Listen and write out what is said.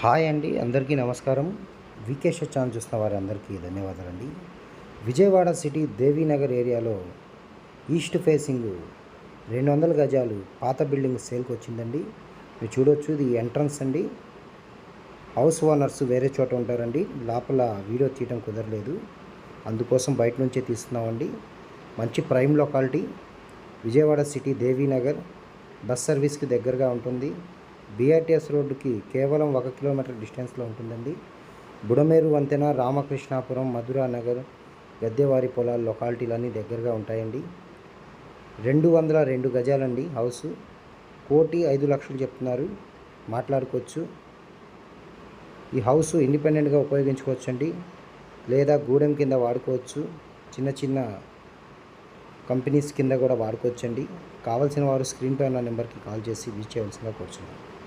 Hi అండి అందరికీ నమస్కారం. వికేష్ ఛానల్ చూసిన వారి అందరికీ ధన్యవాదాలండి. విజయవాడ సిటీ దేవీనగర్ ఏరియాలో ఈస్ట్ ఫేసింగ్ రెండు వందల గజాలు పాత బిల్డింగ్ సేల్కి వచ్చిందండి. మీరు చూడొచ్చు ఇది ఎంట్రన్స్ అండి. హౌస్ ఓనర్స్ వేరే చోట ఉంటారండి. లోపల వీడియో తీయడం కుదరలేదు. అందుకోసం బయట నుంచే తీస్తున్నామండి. మంచి prime locality. Vijayawada city Devinagar bus సర్వీస్కి దగ్గరగా ఉంటుంది. బీఆర్టీఎస్ రోడ్డుకి కేవలం ఒక కిలోమీటర్ డిస్టెన్స్లో ఉంటుందండి. బుడమేరు వంతెన రామకృష్ణాపురం మధురా నగర్ గద్దెవారి పొలాలు లొకాలిటీలన్నీ దగ్గరగా ఉంటాయండి. రెండు వందల రెండు గజాలండి హౌస్. కోటి ఐదు లక్షలు చెప్తున్నారు. మాట్లాడుకోవచ్చు. ఈ హౌస్ ఇండిపెండెంట్గా ఉపయోగించుకోవచ్చు అండి లేదా గూడెం కింద వాడుకోవచ్చు. చిన్న చిన్న కంపెనీస్ కింద కూడా వాడుకోవచ్చండి. కావాల్సిన వారు స్క్రీన్ పై ఉన్న నెంబర్కి కాల్ చేసి రీచ్ చేయవలసిందిగా కోరుచున్నాను.